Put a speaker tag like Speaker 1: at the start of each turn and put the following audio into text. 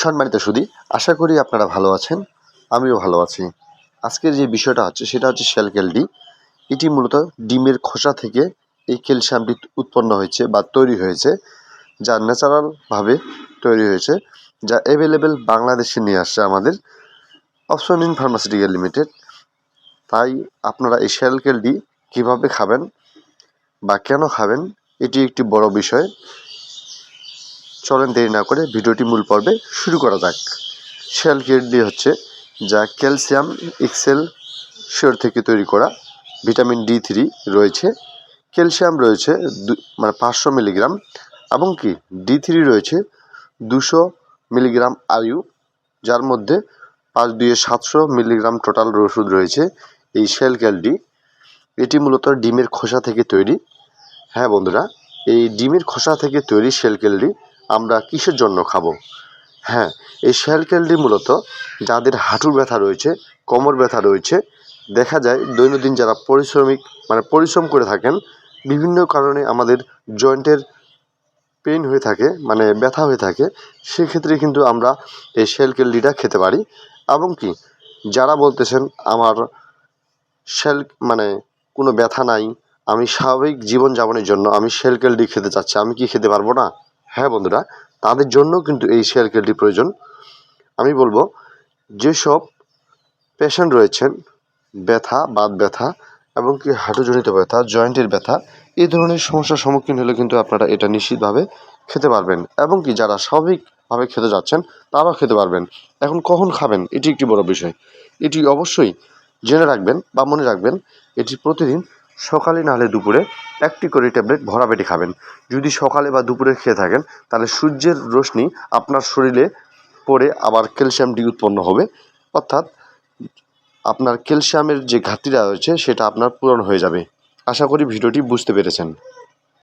Speaker 1: সম্মানিত সুদী, আশা করি আপনারা ভালো আছেন, আমিও ভালো আছি। আজকের যে বিষয়টা হচ্ছে, সেটা হচ্ছে শেল ক্যালডি এটি মূলত ডিমের খোসা থেকে এই ক্যালসিয়ামটি উৎপন্ন হয়েছে বা তৈরি হয়েছে, যা ন্যাচারালভাবে তৈরি হয়েছে, যা অ্যাভেলেবেল বাংলাদেশে নিয়ে আসছে আমাদের অপশন ইন ফার্মাসিউটিক্যাল লিমিটেড। তাই আপনারা এই শেল ক্যালডি কীভাবে খাবেন বা কেন খাবেন, এটি একটি বড় বিষয়। চলেন দেরি না করে ভিডিওটি মূল পর্বে শুরু করা যাক। শেল ক্যালডি হচ্ছে যা ক্যালসিয়াম, এক্সেল, শিওর থেকে তৈরি করা ভিটামিন ডি থ্রি রয়েছে। ক্যালসিয়াম রয়েছে মানে পাঁচশো মিলিগ্রাম এবং কি ডি থ্রি রয়েছে দুশো মিলিগ্রাম আয়ু, যার মধ্যে পাঁচ দুয়ে সাতশো মিলিগ্রাম টোটাল ওষুধ রয়েছে এই শেল ক্যালডি এটি মূলত ডিমের খোসা থেকে তৈরি। হ্যাঁ বন্ধুরা, এই ডিমের খোসা থেকে তৈরি শেল ক্যালডি আমরা কিসের জন্য খাব? হ্যাঁ এই শেল ক্যালডি মূলত যাদের হাঁটুর ব্যথা রয়েছে, কোমর ব্যথা রয়েছে, দেখা যায় দৈনন্দিন যারা পরিশ্রমিক মানে পরিশ্রম করে থাকেন, বিভিন্ন কারণে আমাদের জয়েন্টের পেইন হয়ে থাকে মানে ব্যথা হয়ে থাকে, সেক্ষেত্রে কিন্তু আমরা এই ক্যালডিটা খেতে পারি। এবং কি, যারা বলতেছেন আমার শ্যাল মানে কোনো ব্যথা নাই, আমি স্বাভাবিক জীবনযাপনের জন্য আমি শেল ক্যালডি খেতে চাচ্ছি, আমি কি খেতে পারব না? হ্যাঁ বন্ধুরা, তাদের জন্য কিন্তু এই শেল ক্যালডি প্রয়োজন। আমি বলব, যেসব পেশেন্ট রয়েছেন, ব্যথা, বাত ব্যথা এবং কি হাঁটুজনিত ব্যথা জয়েন্টের ব্যথা, এই ধরনের সমস্যার সম্মুখীন হলে কিন্তু আপনারা এটা নিশ্চিতভাবে খেতে পারবেন এবং কি যারা স্বাভাবিকভাবে খেতে যাচ্ছেন, তারাও খেতে পারবেন। এখন কখন খাবেন? এটি একটি বড় বিষয়। এটি অবশ্যই জেনে রাখবেন বা মনে রাখবেন, এটি প্রতিদিন সকালে নাহলে দুপুরে একটি করে ট্যাবলেট ভরা পেটে খাবেন। যদি সকালে বা দুপুরে খেয়ে থাকেন, তাহলে সূর্যের রশ্মি আপনার শরীরে পড়ে আবার ক্যালসিয়ামটি উৎপন্ন হবে। অর্থাৎ আপনার ক্যালসিয়ামের যে ঘাটতিটা রয়েছে, সেটা আপনার পূরণ হয়ে যাবে। আশা করি ভিডিওটি বুঝতে পেরেছেন।